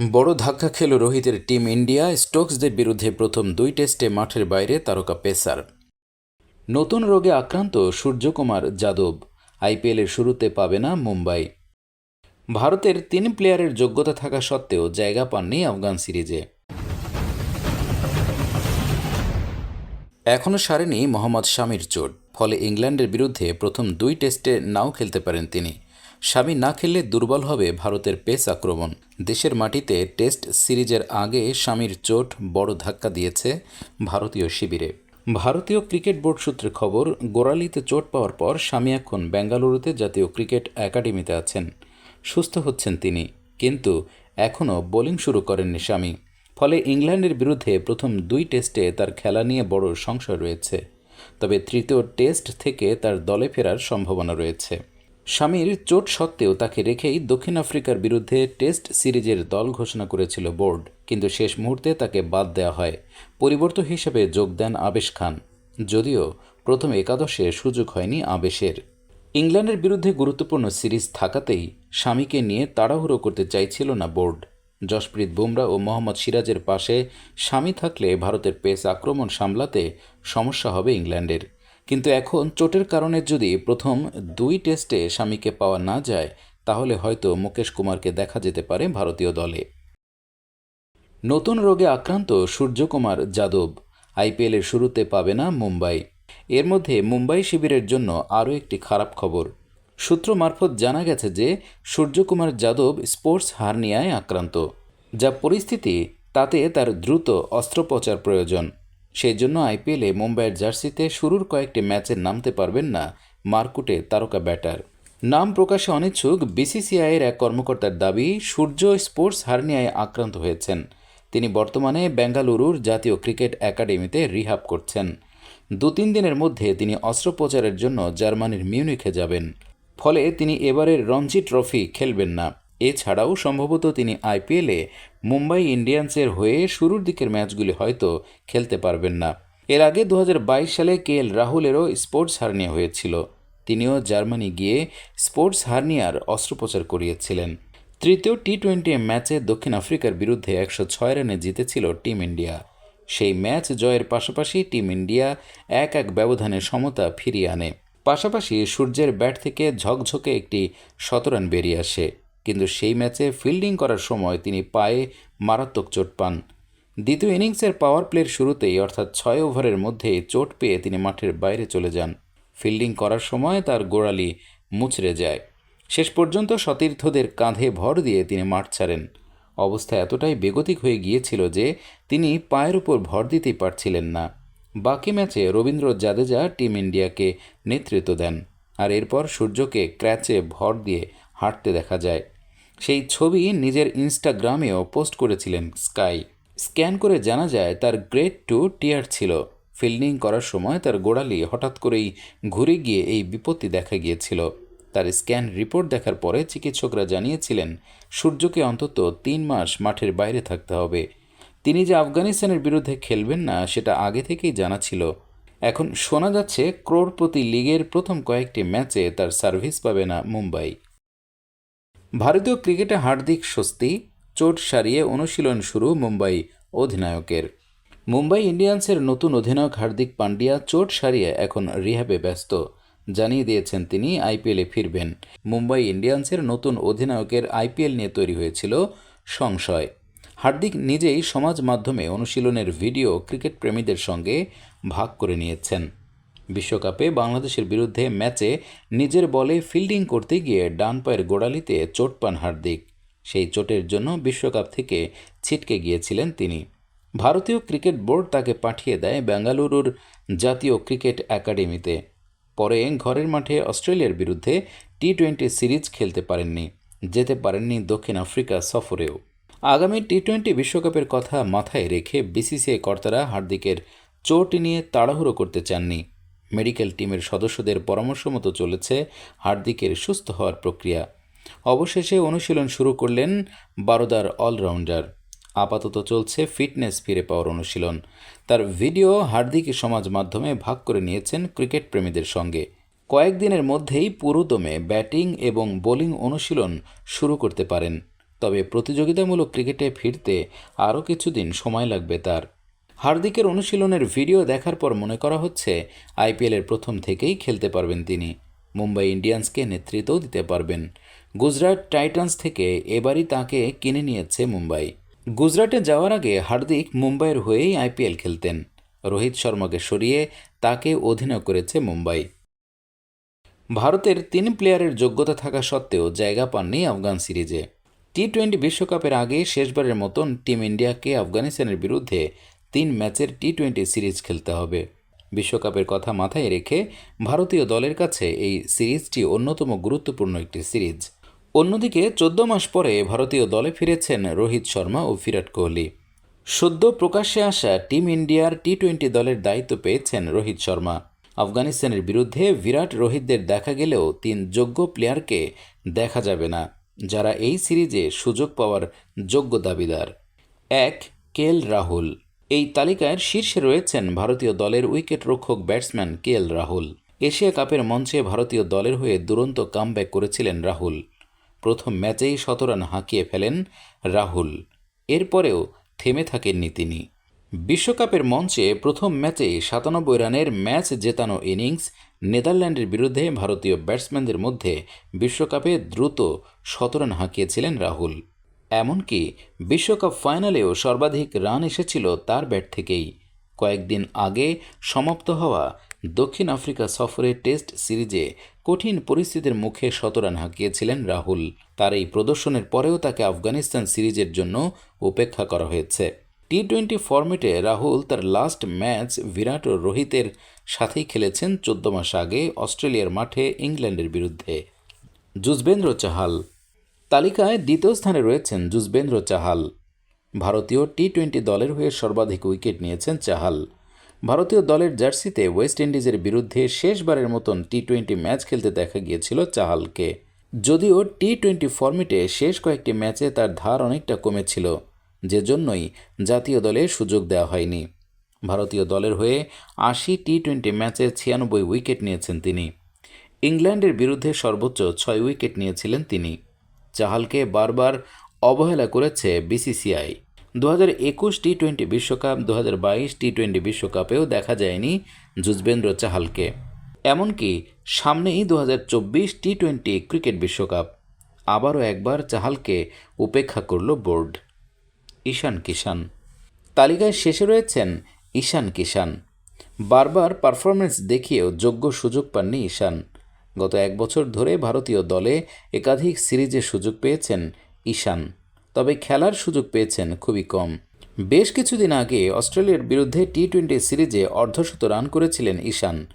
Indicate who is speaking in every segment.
Speaker 1: বড় ধাক্কা খেল রোহিতের টিম ইন্ডিয়া, স্টোকসদের বিরুদ্ধে প্রথম দুই টেস্টে মাঠের বাইরে তারকা পেসার। নতুন রোগে আক্রান্ত সূর্যকুমার যাদব আইপিএলের শুরুতে পাবে না মুম্বাই। ভারতের তিন প্লেয়ারের যোগ্যতা থাকা সত্ত্বেও জায়গা পাননি আফগান সিরিজে। এখনও সারেনি মোহাম্মদ শামির চোট, ফলে ইংল্যান্ডের বিরুদ্ধে প্রথম দুই টেস্টে নাও খেলতে পারেন তিনি। স্বামী না খেললে দুর্বল হবে ভারতের পেস আক্রমণ। দেশের মাটিতে টেস্ট সিরিজের আগে স্বামীর চোট বড় ধাক্কা দিয়েছে ভারতীয় শিবিরে। ভারতীয় ক্রিকেট বোর্ড সূত্রে খবর, গোড়ালিতে চোট পাওয়ার পর স্বামী এখন বেঙ্গালুরুতে জাতীয় ক্রিকেট একাডেমিতে আছেন। সুস্থ হচ্ছেন তিনি, কিন্তু এখনও বোলিং শুরু করেননি স্বামী। ফলে ইংল্যান্ডের বিরুদ্ধে প্রথম দুই টেস্টে তার খেলা নিয়ে বড় সংশয় রয়েছে। তবে তৃতীয় টেস্ট থেকে তার দলে ফেরার সম্ভাবনা রয়েছে। স্বামীর চোট সত্ত্বেও তাকে রেখেই দক্ষিণ আফ্রিকার বিরুদ্ধে টেস্ট সিরিজের দল ঘোষণা করেছিল বোর্ড। কিন্তু শেষ মুহূর্তে তাকে বাদ দেওয়া হয়। পরিবর্তন হিসেবে যোগ দেন আবেশ খান। যদিও প্রথম একাদশে সুযোগ হয়নি আবেশের। ইংল্যান্ডের বিরুদ্ধে গুরুত্বপূর্ণ সিরিজ থাকাতেই স্বামীকে নিয়ে তাড়াহুড়ো করতে চাইছিল না বোর্ড। জশপ্রীত বুমরা ও মোহাম্মদ সিরাজের পাশে স্বামী থাকলে ভারতের পেস আক্রমণ সামলাতে সমস্যা হবে ইংল্যান্ডের। কিন্তু এখন চোটের কারণে যদি প্রথম দুই টেস্টে স্বামীকে পাওয়া না যায়, তাহলে হয়তো মুকেশ কুমারকে দেখা যেতে পারে ভারতীয় দলে। নতুন রোগে আক্রান্ত সূর্যকুমার যাদব আইপিএলের শুরুতে পাবে না মুম্বাই। এর মধ্যে মুম্বাই শিবিরের জন্য আরও একটি খারাপ খবর। সূত্র মারফত জানা গেছে যে, সূর্যকুমার যাদব স্পোর্টস হার্নিয়ায় আক্রান্ত। যা পরিস্থিতি, তাতে তার দ্রুত অস্ত্রোপচার প্রয়োজন। সেই জন্য আইপিএলে মুম্বাইয়ের জার্সিতে শুরুর কয়েকটি ম্যাচে নামতে পারবেন না মার্কুটে তারকা ব্যাটার। নাম প্রকাশে অনিচ্ছুক, বিসিসিআইয়ের এক কর্মকর্তার দাবি, সূর্য স্পোর্টস হার্নিয়ায় আক্রান্ত হয়েছেন। তিনি বর্তমানে বেঙ্গালুরুর জাতীয় ক্রিকেট একাডেমিতে রিহাব করছেন। দু তিন দিনের মধ্যে তিনি অস্ত্রোপচারের জন্য জার্মানির মিউনিখে যাবেন। ফলে তিনি এবারের রঞ্জি ট্রফি খেলবেন না। এছাড়াও সম্ভবত তিনি আইপিএলে মুম্বাই ইন্ডিয়ান্সের হয়ে শুরুর দিকের ম্যাচগুলি হয়তো খেলতে পারবেন না। এর আগে দু হাজার বাইশ সালে কে এল রাহুলেরও স্পোর্টস হার্নিয়া হয়েছিল। তিনিও জার্মানি গিয়ে স্পোর্টস হার্নিয়ার অস্ত্রোপচার করিয়েছিলেন। তৃতীয় টি টোয়েন্টি ম্যাচে দক্ষিণ আফ্রিকার বিরুদ্ধে একশো ছয় রানে জিতেছিল টিম ইন্ডিয়া। সেই ম্যাচ জয়ের পাশাপাশি টিম ইন্ডিয়া এক এক ব্যবধানে সমতা ফিরিয়ে আনে। পাশাপাশি সূর্যের ব্যাট থেকে ঝকঝকে একটি শতরান বেরিয়ে আসে। কিন্তু সেই ম্যাচে ফিল্ডিং করার সময় তিনি পায়ে মারাত্মক চোট পান। দ্বিতীয় ইনিংসের পাওয়ার প্লের শুরুতেই, অর্থাৎ ছয় ওভারের মধ্যেই চোট পেয়ে তিনি মাঠের বাইরে চলে যান। ফিল্ডিং করার সময় তার গোড়ালি মুচড়ে যায়। শেষ পর্যন্ত সতীর্থদের কাঁধে ভর দিয়ে তিনি মাঠ ছাড়েন। অবস্থা এতটাই বেগতিক হয়ে গিয়েছিল যে তিনি পায়ের উপর ভর দিতেই পারছিলেন না। বাকি ম্যাচে রবীন্দ্র জাদেজা টিম ইন্ডিয়াকে নেতৃত্ব দেন। আর এরপর সূর্যকে ক্র্যাচে ভর দিয়ে হাঁটতে দেখা যায়। সেই ছবি নিজের ইনস্টাগ্রামেও পোস্ট করেছিলেন স্কাই। স্ক্যান করে জানা যায়, তার গ্রেড টু টিয়ার ছিল। ফিল্ডিং করার সময় তার গোড়ালি হঠাৎ করেই ঘুরে গিয়ে এই বিপত্তি দেখা গিয়েছিল। তার স্ক্যান রিপোর্ট দেখার পরে চিকিৎসকরা জানিয়েছিলেন, সূর্যকে অন্তত তিন মাস মাঠের বাইরে থাকতে হবে। তিনি যে আফগানিস্তানের বিরুদ্ধে খেলবেন না, সেটা আগে থেকেই জানা ছিল। এখন শোনা যাচ্ছে ক্রোড়পতি লিগের প্রথম কয়েকটি ম্যাচে তার সার্ভিস পাবে না মুম্বাই। ভারতীয় ক্রিকেটে হার্দিক স্বস্তি, চোট সারিয়ে অনুশীলন শুরু মুম্বাই অধিনায়কের। মুম্বাই ইন্ডিয়ান্সের নতুন অধিনায়ক হার্দিক পান্ডিয়া চোট সারিয়ে এখন রিহ্যাবে ব্যস্ত, জানিয়ে দিয়েছেন তিনি আইপিএলে ফিরবেন। মুম্বাই ইন্ডিয়ান্সের নতুন অধিনায়কের আইপিএল নিয়ে তৈরি হয়েছিল সংশয়। হার্দিক নিজেই সমাজ মাধ্যমে অনুশীলনের ভিডিও ক্রিকেট প্রেমীদের সঙ্গে ভাগ করে নিয়েছেন। বিশ্বকাপে বাংলাদেশের বিরুদ্ধে ম্যাচে নিজের বলে ফিল্ডিং করতে গিয়ে ডান পায়ের গোড়ালিতে চোট পান হার্দিক। সেই চোটের জন্য বিশ্বকাপ থেকে ছিটকে গিয়েছিলেন তিনি। ভারতীয় ক্রিকেট বোর্ড তাকে পাঠিয়ে দেয় বেঙ্গালুরুর জাতীয় ক্রিকেট একাডেমিতে। পরে ঘরের মাঠে অস্ট্রেলিয়ার বিরুদ্ধে টি টোয়েন্টি সিরিজ খেলতে পারেননি, যেতে পারেননি দক্ষিণ আফ্রিকা সফরেও। আগামী টি টোয়েন্টি বিশ্বকাপের কথা মাথায় রেখে বিসিসিআই কর্তারা হার্দিকের চোট নিয়ে তাড়াহুড়ো করতে চাননি। মেডিকেল টিমের সদস্যদের পরামর্শ মতো চলেছে, হার্দিকের সুস্থ হওয়ার প্রক্রিয়া। অবশেষে অনুশীলন শুরু করলেন বারোদার অলরাউন্ডার। আপাতত চলছে ফিটনেস ফিরে পাওয়ার অনুশীলন। তার ভিডিও হার্দিক সমাজ মাধ্যমে ভাগ করে নিয়েছেন ক্রিকেট প্রেমীদের সঙ্গে। কয়েকদিনের মধ্যেই পুরোদমে ব্যাটিং এবং বোলিং অনুশীলন শুরু করতে পারেন। তবে প্রতিযোগিতামূলক ক্রিকেটে ফিরতে আরও কিছুদিন সময় লাগবে তার। হার্দিকের অনুশীলনের ভিডিও দেখার পর মনে করা হচ্ছে আইপিএলের প্রথম থেকেই খেলতে পারবেন তিনি। মুম্বাই ইন্ডিয়ান্সকে নেতৃত্বও দিতে পারবেন। গুজরাট টাইটান্স থেকে এবারই তাকে কিনে নিয়েছে মুম্বাই। গুজরাটে যাওয়ার আগে হার্দিক মুম্বাইয়ের হয়েই আইপিএল খেলতেন। রোহিত শর্মাকে সরিয়ে তাকে অধীনয় করেছে মুম্বাই। ভারতের তিন প্লেয়ারের যোগ্যতা থাকা সত্ত্বেও জায়গা পাননি আফগান সিরিজে। টি টোয়েন্টি বিশ্বকাপের আগে শেষবারের মতন টিম ইন্ডিয়াকে আফগানিস্তানের বিরুদ্ধে তিন ম্যাচের টি টোয়েন্টি সিরিজ খেলতে হবে। বিশ্বকাপের কথা মাথায় রেখে ভারতীয় দলের কাছে এই সিরিজটি অন্যতম গুরুত্বপূর্ণ একটি সিরিজ। অন্যদিকে চোদ্দ মাস পরে ভারতীয় দলে ফিরেছেন রোহিত শর্মা ও বিরাট কোহলি। সদ্য প্রকাশ্যে আসা টিম ইন্ডিয়ার টি টোয়েন্টি দলের দায়িত্ব পেয়েছেন রোহিত শর্মা। আফগানিস্তানের বিরুদ্ধে বিরাট রোহিতদের দেখা গেলেও তিন যোগ্য প্লেয়ারকে দেখা যাবে না, যারা এই সিরিজে সুযোগ পাওয়ার যোগ্য দাবিদার। এক কেএল রাহুল। এই তালিকার শীর্ষে রয়েছেন ভারতীয় দলের উইকেট রক্ষক ব্যাটসম্যান কেএল রাহুল। এশিয়া কাপের মঞ্চে ভারতীয় দলের হয়ে দুরন্ত কামব্যাক করেছিলেন রাহুল। প্রথম ম্যাচেই শতরান হাঁকিয়ে ফেলেন রাহুল। এরপরেও থেমে থাকেননি তিনি। বিশ্বকাপের মঞ্চে প্রথম ম্যাচে সাতানব্বই রানের ম্যাচ জেতানো ইনিংস নেদারল্যান্ডের বিরুদ্ধে ভারতীয় ব্যাটসম্যানদের মধ্যে বিশ্বকাপে দ্রুত শতরান হাঁকিয়েছিলেন রাহুল। এমনকি বিশ্বকাপ ফাইনালেও সর্বাধিক রান এসেছিল তার ব্যাট থেকেই। কয়েকদিন আগে সমাপ্ত হওয়া দক্ষিণ আফ্রিকা সফরে টেস্ট সিরিজে কঠিন পরিস্থিতির মুখে শতরান হাঁকিয়েছিলেন রাহুল। তার এই প্রদর্শনের পরেও তাকে আফগানিস্তান সিরিজের জন্য উপেক্ষা করা হয়েছে। টি টোয়েন্টি ফরম্যাটে রাহুল তার লাস্ট ম্যাচ বিরাট ও রোহিতের সাথেই খেলেছেন চোদ্দ মাস আগে অস্ট্রেলিয়ার মাঠে ইংল্যান্ডের বিরুদ্ধে। যুজবেন্দ্র চাহাল তালিকায় দ্বিতীয় স্থানে রয়েছেন যুজবেন্দ্র চাহাল। ভারতীয় টি টোয়েন্টি দলের হয়ে সর্বাধিক উইকেট নিয়েছেন চাহাল। ভারতীয় দলের জার্সিতে ওয়েস্ট ইন্ডিজের বিরুদ্ধে শেষবারের মতন টি টোয়েন্টি ম্যাচ খেলতে দেখা গিয়েছিল চাহালকে। যদিও টি টোয়েন্টি ফর্মেটে শেষ কয়েকটি ম্যাচে তার ধার অনেকটা কমেছিল যে জন্যই জাতীয় দলে সুযোগ দেওয়া হয়নি। ভারতীয় দলের হয়ে আশি টি টোয়েন্টি ম্যাচে ছিয়ানব্বই উইকেট নিয়েছেন তিনি। ইংল্যান্ডের বিরুদ্ধে সর্বোচ্চ ছয় উইকেট নিয়েছিলেন তিনি। চাহালকে বারবার অবহেলা করেছে বিসিসিআই। দু হাজার একুশ টি টোয়েন্টি বিশ্বকাপ দু হাজার বাইশ টি টোয়েন্টি বিশ্বকাপেও দেখা যায়নি যুজবেন্দ্র চাহালকে। এমনকি সামনেই দু হাজার চব্বিশ টি টোয়েন্টি ক্রিকেট বিশ্বকাপ। আবারও একবার চাহালকে উপেক্ষা করল বোর্ড। ঈশান কিষান তালিকায় শেষে রয়েছেন ঈশান কিষান বারবার পারফরমেন্স দেখিয়েও যোগ্য সুযোগ পাননি ঈশান। গত এক বছর ধরে ভারতীয় দলে একাধিক সিরিজে সুযোগ পেয়েছেন ঈশান। তবে খেলার সুযোগ পেয়েছেন খুবই কম। বেশ কিছুদিন আগে অস্ট্রেলিয়ার বিরুদ্ধে টি টোয়েন্টি সিরিজে অর্ধশত রান করেছিলেন ঈশান।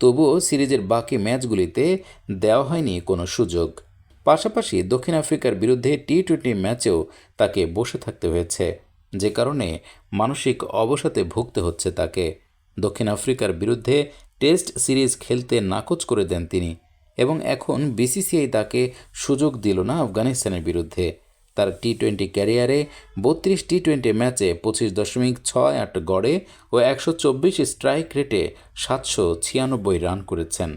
Speaker 1: তবুও সিরিজের বাকি ম্যাচগুলিতে দেওয়া হয়নি কোনো সুযোগ। পাশাপাশি দক্ষিণ আফ্রিকার বিরুদ্ধে টি টোয়েন্টি ম্যাচেও তাকে বসে থাকতে হয়েছে, যে কারণে মানসিক অবসাদে ভুগতে হচ্ছে তাকে। দক্ষিণ আফ্রিকার বিরুদ্ধে টেস্ট সিরিজ খেলতে নাকচ করে দেন তিনি। এবং এখন বিসিসিআই তাকে সুযোগ দিল না আফগানিস্তানের বিরুদ্ধে। তার টি টোয়েন্টি ক্যারিয়ারে বত্রিশ টি টোয়েন্টি ম্যাচে পঁচিশ দশমিক ছয় আট গড়ে ও একশো চব্বিশ স্ট্রাইক রেটে সাতশো ছিয়ানব্বই রান করেছেন।